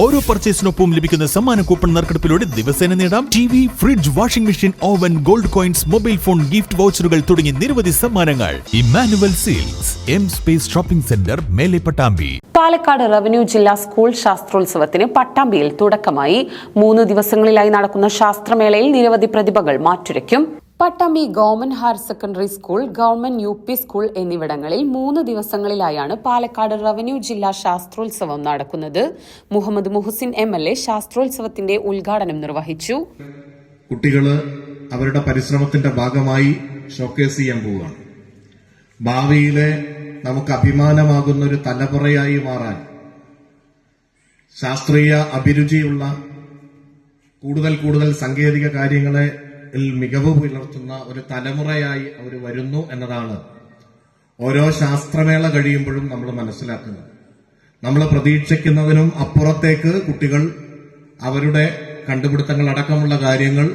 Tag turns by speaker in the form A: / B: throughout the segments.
A: ഓരോ പർച്ചേസിനൊപ്പം ലഭിക്കുന്ന സമ്മാന കൂപ്പൺ നറുക്കെടുപ്പിലൂടെ ദിവസേന നേടാം. T V fridge washing machine oven gold coins mobile phone gift വൗച്ചറുകൾ തുടങ്ങി നിരവധി സമ്മാനങ്ങൾ. Emmanuel Seals M space shopping centre മേലെ പട്ടാമ്പി.
B: പാലക്കാട് റവന്യൂ ജില്ലാ സ്കൂൾ ശാസ്ത്രോത്സവത്തിന് പട്ടാമ്പിയിൽ തുടക്കമായി. മൂന്ന് ദിവസങ്ങളിലായി നടക്കുന്ന ശാസ്ത്രമേളയിൽ നിരവധി പ്രതിഭകൾ മാറ്റുരയ്ക്കും. Pattambi government higher secondary school government U P school എന്നിവിടങ്ങളിൽ മൂന്ന് ദിവസങ്ങളിലായാണ് പാലക്കാട് റവന്യൂ ജില്ലാ ശാസ്ത്രോത്സവം നടക്കുന്നത്. Muhammad Muhsin M L A ശാസ്ത്രോത്സവത്തിന്റെ ഉദ്ഘാടനം നിർവഹിച്ചു.
C: കുട്ടികൾ അവരുടെ പരിശ്രമത്തിന്റെ ഭാഗമായി ഷോക്കേസ് ചെയ്യാൻ പോവുകയാണ്. ഭാവിയിലെ നമുക്ക് അഭിമാനമാകുന്ന ഒരു തലമുറയായി മാറാൻ ശാസ്ത്രീയ അഭിരുചിയുള്ള കൂടുതൽ കൂടുതൽ സാങ്കേതിക കാര്യങ്ങളെ മികവ് പുലർത്തുന്ന ഒരു തലമുറയായി അവർ വരുന്നു എന്നതാണ് ഓരോ ശാസ്ത്രമേള കഴിയുമ്പോഴും നമ്മൾ മനസ്സിലാക്കുന്നത്. നമ്മൾ പ്രതീക്ഷിക്കുന്നതിനും അപ്പുറത്തേക്ക് കുട്ടികൾ അവരുടെ കണ്ടുപിടുത്തങ്ങൾ അടക്കമുള്ള കാര്യങ്ങൾ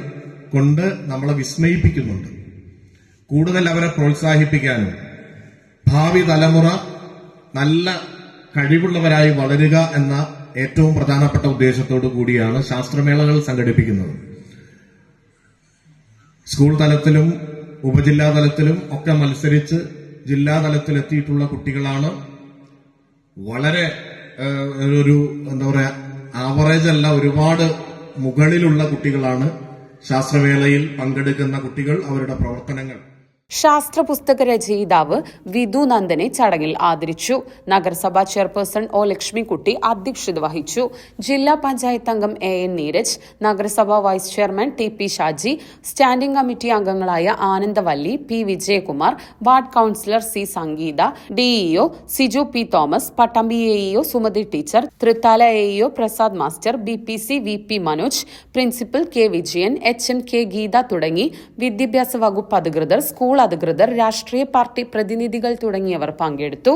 C: കൊണ്ട് നമ്മളെ വിസ്മയിപ്പിക്കുന്നുണ്ട്. കൂടുതൽ അവരെ പ്രോത്സാഹിപ്പിക്കാനും ഭാവി തലമുറ നല്ല കഴിവുള്ളവരായി വളരുക എന്ന ഏറ്റവും പ്രധാനപ്പെട്ട ഉദ്ദേശത്തോടു കൂടിയാണ് ശാസ്ത്രമേളകൾ സംഘടിപ്പിക്കുന്നത്. സ്കൂൾ തലത്തിലും ഉപജില്ലാ തലത്തിലും ഒക്കെ മത്സരിച്ച് ജില്ലാ തലത്തിലെത്തിയിട്ടുള്ള കുട്ടികളാണ്. വളരെ ഒരു എന്താ പറയാ ആവറേജ് അല്ല ഒരുപാട് മുകളിലുള്ള കുട്ടികളാണ് ശാസ്ത്രവേളയിൽ പങ്കെടുക്കുന്ന കുട്ടികൾ അവരുടെ പ്രവർത്തനങ്ങൾ.
B: ശാസ്ത്ര പുസ്തക രചയിതാവ് വിധു നന്ദനെ ചടങ്ങിൽ ആദരിച്ചു. നഗരസഭാ ചെയർപേഴ്സൺ ഒ ലക്ഷ്മിക്കുട്ടി അധ്യക്ഷത വഹിച്ചു. ജില്ലാ പഞ്ചായത്ത് അംഗം എ എൻ നീരജ് നഗരസഭാ vice chairman T P Shaji standing committee അംഗങ്ങളായ Anandavalli P Vijayakumar ward councillor C Sangeetha D E O Siju P Thomas Pattambi A E O Sumathi teacher Thrithala A E O Prasad master B P C V P Manoj principal K Vijayan H N K Geetha തുടങ്ങി വിദ്യാഭ്യാസ വകുപ്പ് അധികൃതർ അധികൃതർ രാഷ്ട്രീയ party പ്രതിനിധികൾ തുടങ്ങിയവർ പങ്കെടുത്തു